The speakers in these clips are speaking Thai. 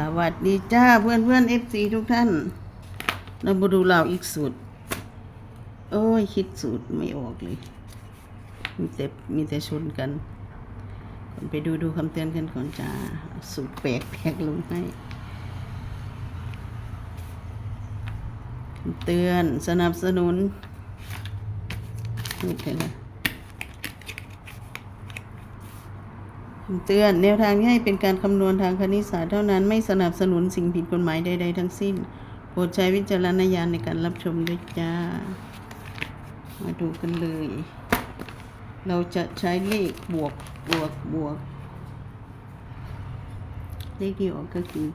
สวัสดีจ้าเพื่อนเพื่อนเอฟซีทุกท่าน เรามาดูเราอีกสูตร โอ้ย คิดสูตรไม่ออกเลย มีแต่มีแต่ชนกันก่อนไปดูดูคำเตือนกันก่อนจ้า สูตรแปลกแปลกลงให้คำเตือนสนับสนุนนี่เลยนะคำ เตือนแนวทางที่ให้เป็นการคำนวณทางคณิตศาสตร์เท่านั้นไม่สนับสนุนสิ่งผิดกฎหมายใดๆทั้งสิ้น โปรดใช้วิจารณญาณในการรับชมด้วยจ้า มาดูกันเลย เราจะใช้เลขบวกบวกบวก เลขที่ออกก็คือ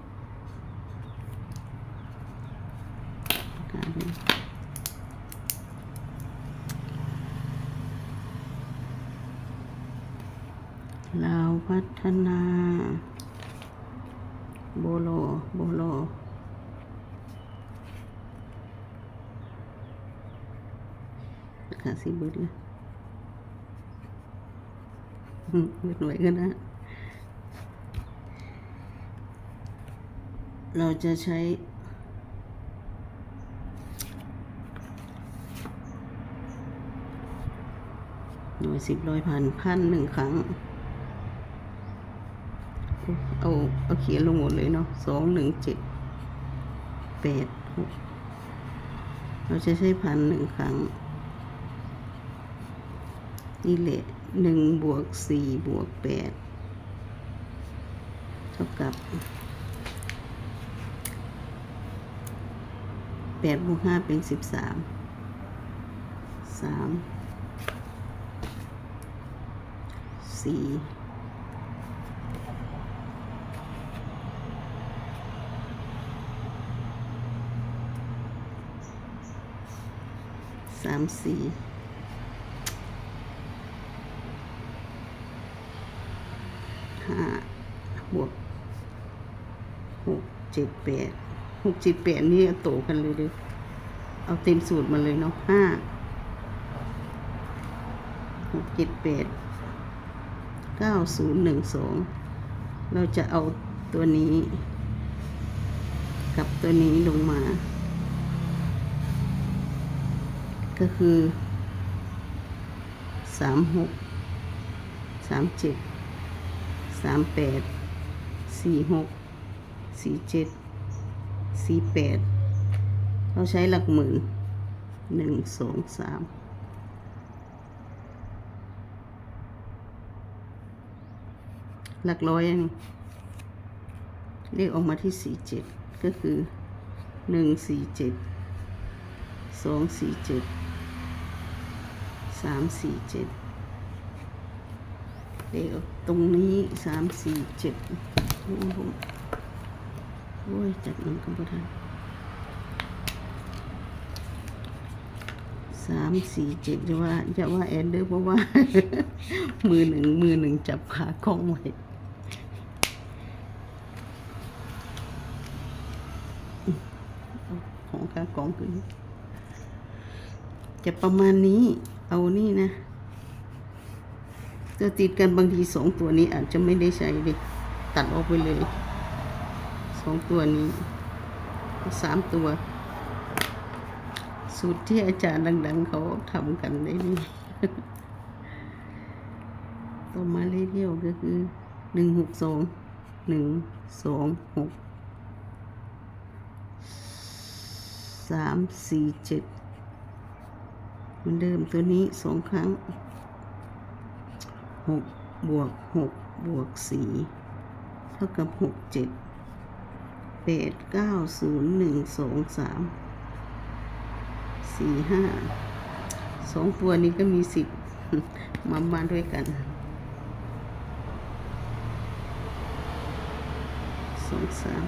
การเรา วพัฒนา โบโล โบโล ขาสิเบิดเลยอืมเบิดไว้ก็นะ เราจะใช้หน่วยสิบร้อยพันพันหนึ่งครั้ง เอาเอาเขียนลงหมดเลยเนาะสองหนึ่งเจ็ดแปดหกเราจะใช้พันหนึ่งครั้ง นี่แหละหนึ่งบวกสี่บวกแปดเท่ากับแปดบวกห้าเป็นสิบสามสามสี่ สามสี่ห้าบวกหกเจ็ดแปดหกเจ็ดแปดนี่โตกันเลยเลยเอาเต็มสูตรมาเลยเนาะห้าหกเจ็ดแปดเก้าศูนย์หนึ่งสองเราจะเอาตัวนี้ กับตัวนี้ลงมา ก็คือสามหกสามเจ็ดสามแปดสี่หกสี่เจ็ดสี่แปดเราใช้หลักหมื่นหนึ่งสองสามหลักร้อยนนี้เรียกออกมาที่สี่เจ็ดก็คือหนึ่งสี่เจ็ดสองสี่เจ็ด สามสี่เจ็ดเด็กตรงนี้สามสี่เจ็ดโอ้โหโอ้ยจับมันก็บ่ทันสามสี่เจ็ดจะว่าจะว่าแอนเดอร์เพราะว่า มือหนึ่งมือหนึ่งจับขากล้องไว้เอาของขากองขึ้นจะประมาณนี้ เอานี่นะจะติดกันบางทีสองตัวนี้อาจจะไม่ได้ใช้เลยตัดออกไปเลยสองตัวนี้สามตัว สูตรที่อาจารย์ดัง ๆ เขาทำกันได้นี่ต่อมาเลขเดียวก็คือหนึ่งหกสองหนึ่งสองหกสามสี่เจ็ด เหมือนเดิมตัวนี้สองครั้งหกบวกหกบวกสี่เท่ากับหกเจ็ดแปดเก้าศูนย์หนึ่งสองสามสี่ห้าสองตัวนี้ก็มีสิบมามาด้วยกันสองสาม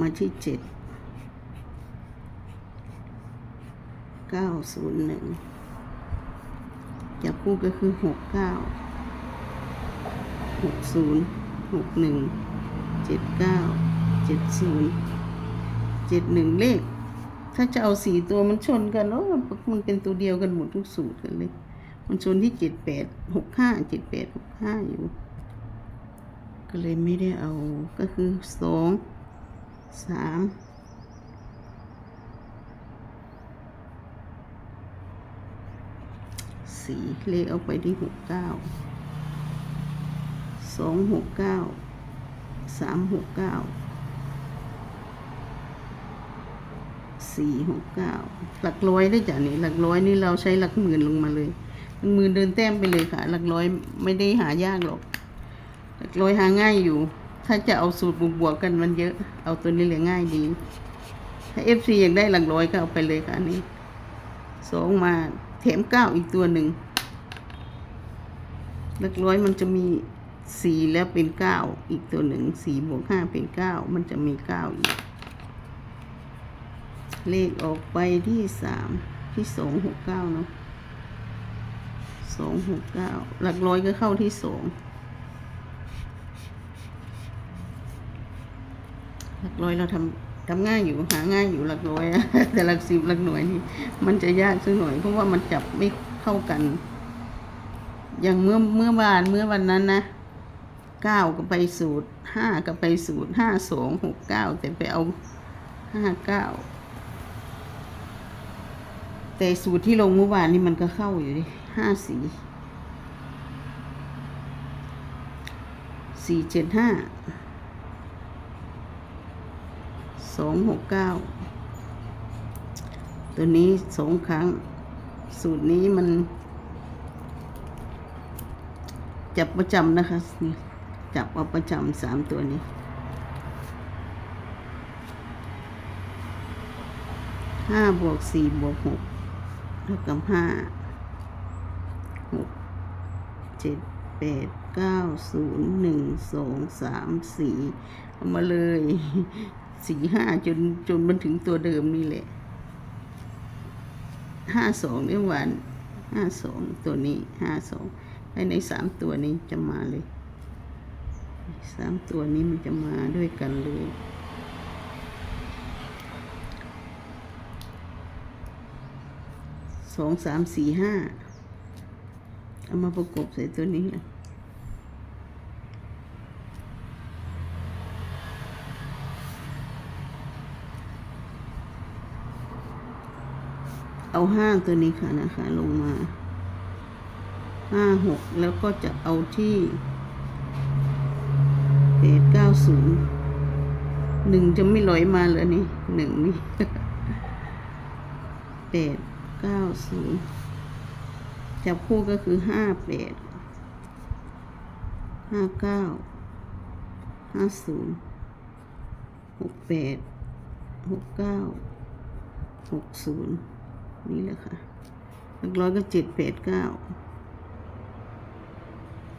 มาที่เจ็ดเก้าศูนย์หนึ่งจับคู่ก็คือหกเก้าหกศูนย์หกหนึ่งเจ็ดเก้าเจ็ดศูนย์เจ็ดหนึ่งเลข ถ้าจะเอาสี่ตัวมันชนกันโอ้มันเป็นตัวเดียวกันหมดทุกสูตรกันเลยมันชนที่เจ็ดแปดหกห้าเจ็ดแปดหกห้าอยู่ ก็เลยไม่ได้เอาก็คือสอง สามสี่เลขเอาไปที่หกเก้าสองหกเก้าสามหกเก้าสี่หกเก้าหลักร้อยได้จ้ะนี่หลักร้อยนี่เราใช้หลักหมื่นลงมาเลยหลักหมื่นเดินแต้มไปเลยค่ะ หลักร้อยไม่ได้หายากหรอก หลักร้อยหาง่ายอยู่ ถ้าจะเอาสูตรบวกๆกันมันเยอะ เอาตัวนี้เลยง่ายดี ถ้าเอฟซีอยากได้หลักร้อยก็เอาไปเลยค่ะนี่สองมาแถมเก้าอีกตัวหนึ่งหลักร้อยมันจะมีสี่แล้วเป็นเก้าอีกตัวหนึ่งสี่บวกห้าเป็นเก้ามันจะมีเก้าอีก เลขออกไปที่สามที่สองหกเก้าเนาะสองหกเก้าหลักร้อยก็เข้าที่สอง หลักร้อยเราทำทำง่ายอยู่หาง่ายอยู่หลักร้อยแต่หลักสิบหลักหน่วยนี่มันจะยากสักหน่อย เพราะว่ามันจับไม่เข้ากัน อย่างเมื่อเมื่อวานเมื่อวันนั้นนะเก้าก็ไปสูตรห้าก็ไปสูตรห้าสองหกเก้าแต่ไปเอาห้าเก้าแต่สูตรที่ลงเมื่อวานนี่มันก็เข้าอยู่ดิห้าสี่สี่เจ็ดห้า สองหกเก้าตัวนี้สองครั้ง สูตรนี้มัน จับประจำนะคะนี่จับเอาประจำสามตัวนี้ ห้าบวกสี่บวกหกเท่ากับห้าหกเจ็ดแปดเก้าศูนย์หนึ่งสองสามสี่เอามาเลย สี่ห้าจนจนมันถึงตัวเดิมนี่แหละห้าสองเนี่หวานห้าสองตัวนี้ห้าสองภายในสามตัวนี้จะมาเลยสามตัวนี้มันจะมาด้วยกันเลยสองสามสี่ห้าเอามาประกบใส่ตัวนี้ เอาห้าตัวนี้ค่ะนะคะ ลงมาห้าหกแล้วก็จะเอาที่แปดเก้าศูนย์หนึ่งจะไม่ลอยมาเลยนี่หนึ่งนี่แปดเก้าศูนย์จับคู่ก็คือห้าแปดห้าเก้าห้าศูนย์หกแปดหกเก้าหกศูนย์ นี่แหละค่ะหลักร้อยก็เจ็ดแปดเก้า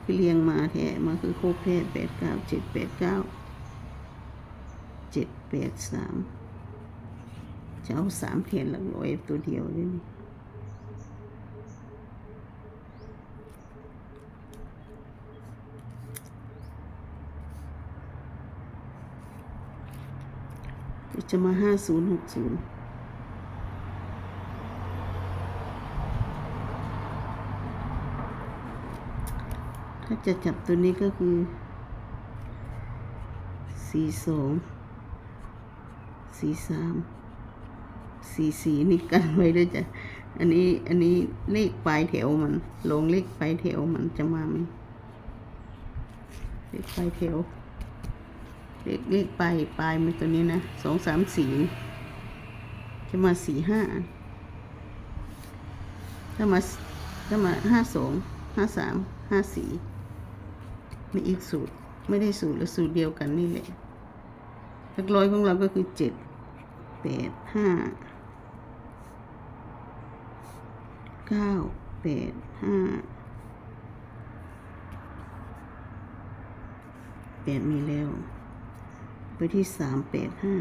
คือเรียงมาแท้มาคือโคบแท้แปดเก้าเจ็ดแปดเก้าเจ็ดแปดสามจะเอาสามแขนหลักร้อยตัวเดียวด้วยนี่จะมาห้าศูนย์หกศูนย์ จะจับตัวนี้ก็คือสี่สองสี่สามสีสีนี่กันไว้ด้วยจ้ะ อันนี้อันนี้เลขปลายแถวมัน ลงเลขปลายแถวมันจะมาไหมเลขปลายแถวเลขเลขปลายปลายมันตัวนี้นะสองสามสี่จะมาสี่ห้าถ้ามาถ้ามาห้าสองห้าสามห้าสี่ มีอีกสูตร ไม่ได้สูตรและสูตรเดียวกันนี่แหละหลักร้อยของเราก็คือเจ็ดแปดห้าเก้าแปดห้าแปดมีแล้ว ไปที่สามแปดห้า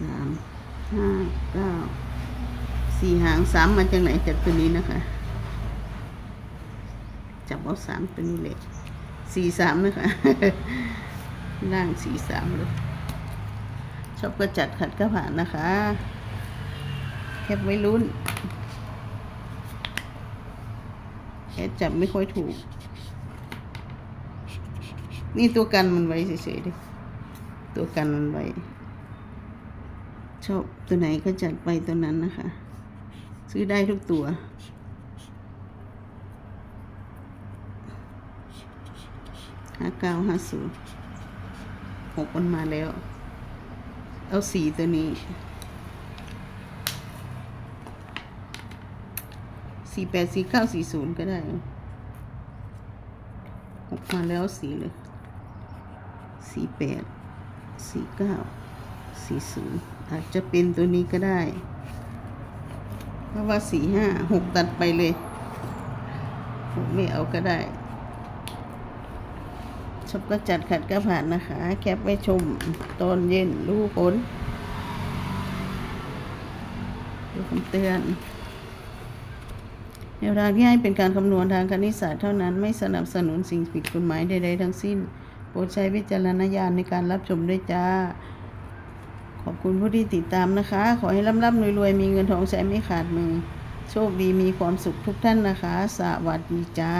สามห้าเก้าสี่หางสามมาจากไหนจากตัวนี้นะคะ จับเอาสามตัวนี้เลยสี่สามนะคะล่างสี่สามเลย ชอบก็จัดขัดก็ผ่านนะคะ แคบไว้ลุ้นแค่จับไม่ค่อยถูก นี่ตัวกันมันไว้เฉยๆดิตัวกันมันไว้ อบตัวไหนก็จัดไปตัวนั้นนะคะ ซื้อได้ทุกตัว ห้าเก้าห้าศูนย์หกมันมาแล้ว เอาสีตัวนี้ สี่แปดสี่เก้าสี่ศูนย์ก็ได้ หกมาแล้วสีเลย สี่แปดสี่เก้า สี่ศูนย์อาจจะเป็นตัวนี้ก็ได้ เพราะว่าสี่ห้าหกตัดไปเลยหกไม่เอาก็ได้ชอบก็จัดขัดก็ผ่านนะคะ แคปไว้ชมตอนเย็นรู้ผลดูคำเตือนแนวทางที่ให้เป็นการคำนวณทางคณิตศาสตร์เท่านั้นไม่สนับสนุนสิ่งผิดกฎหมายใดๆทั้งสิ้น โปรดใช้วิจารณญาณในการรับชมด้วยจ้า ขอบคุณผู้ที่ติดตามนะคะ ขอให้ร่ำๆรวยๆ มีเงินทองใช้ไม่ขาดมือ โชคดีมีความสุขทุกท่านนะคะ สวัสดีจ้า